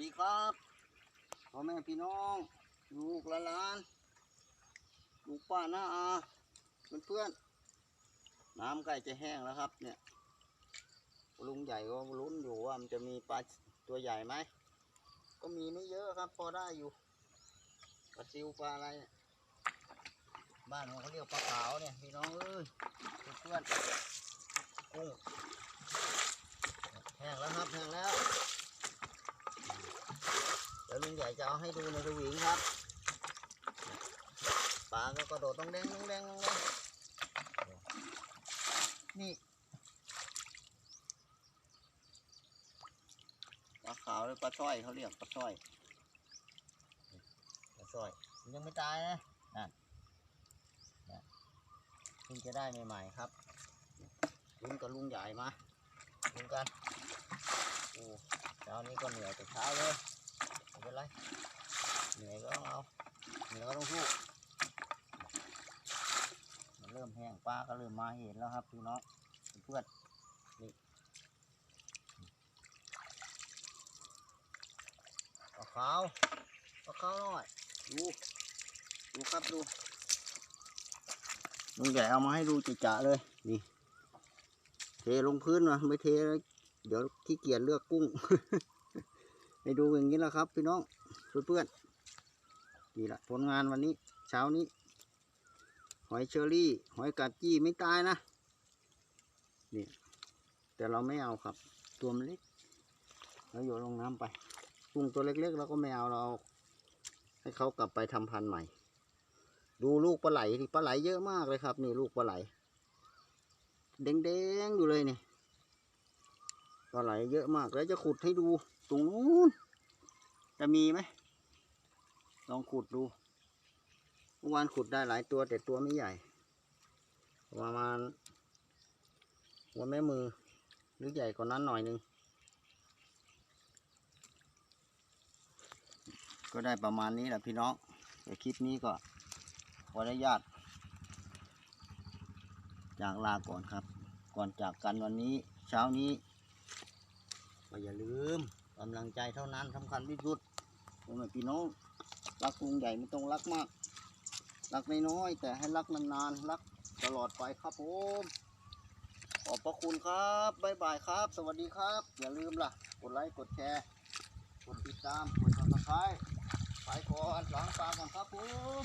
ดีครับพ่อแม่พี่น้อง ลูกหลาน ลูกป้าหน้าอาเพื่อนๆน้ำใกล้จะแห้งแล้วครับ เนี่ยลุงใหญ่ก็ลุ้นอยู่ว่ามันจะมีปลาตัวใหญ่ไหม ก็มีไม่เยอะครับ พอได้อยู่ปลาซิวปลาอะไร บ้านเขาเรียกปลาขาวเนี่ยพี่น้องเอ้ยเพื่อนกุ้งแห้งแล้วครับแห้งแล้ว เดี๋ยวลุง ใหญ่จะเอาให้ดูในสวิงครับปลาก็กระโดดต้องแดงต้องแดงต้องแดงนี่ปลาขาวหรือปลาสร้อยเขาเรียกปลาสร้อยปลาสร้อยยังไม่ตายนะนั่นนั่นเพิ่งจะได้ใหม่ๆครับลุงกับลุงใหญ่มาลุงกันโอ้เช้านี้ก็เหนื่อยแต่เช้าเลย ไม่เป็นไรเหนื่อยก็ต้องเอาเหนื่อยก็ต้องสู้มันเริ่มแห้งปลาก็เริ่มมาเห็นแล้วครับพี่น้องเพื่อนนี่ปลาขาวปลาขาวหน่อยดูดูครับดูลุงใหญ่เอามาให้ดูจะเลยนี่เทลงพื้นมาไม่เทเดี๋ยวขี้เกียจเลือกกุ้ง ให้ดูอย่างนี้แหละครับพี่น้องเพื่อนๆนี่แหละผลงานวันนี้ เช้านี้ หอยเชอรี่ หอยกัดจี้ไม่ตายนะนี่แต่เราไม่เอาครับ ตัวมันเล็กเราโยนลงน้ำไปกุ้งตัวเล็กๆเราก็ไม่เอาเราให้เขากลับไปทำพันธุ์ใหม่ ดูลูกปลาไหลที่ปลาไหลเยอะมากเลยครับ นี่ลูกปลาไหลแดงๆอยู่เลยนี่ ปลาไหลเยอะมากแล้วจะขุดให้ดูตรงนู้นจะมีไหมลองขุดดูเมื่อวานขุดได้หลายตัวแต่ตัวไม่ใหญ่ประมาณหัวแม่มือหรือใหญ่กว่านั้นหน่อยหนึงก็ได้ประมาณนี้แหละพี่น้องแต่คลิปนี้ก็ขออนุญาตจากลาก่อนครับ ก่อนจากกันวันนี้ เช้านี้ ก็อย่าลืมกำลังใจเท่านั้นสำคัญที่สุดผมเป็นพี่น้องรักลุงใหญ่ไม่ต้องรักมาก รักน้อยแต่ให้รักนานๆรักตลอดไปครับผมขอบพระคุณครับบ๊ายบายครับ สวัสดีครับ อย่าลืมล่ะ กดไลค์กดแชร์ กดติดตาม กดซับสไครต์ไปก่อนล้างปากก่อนครับผม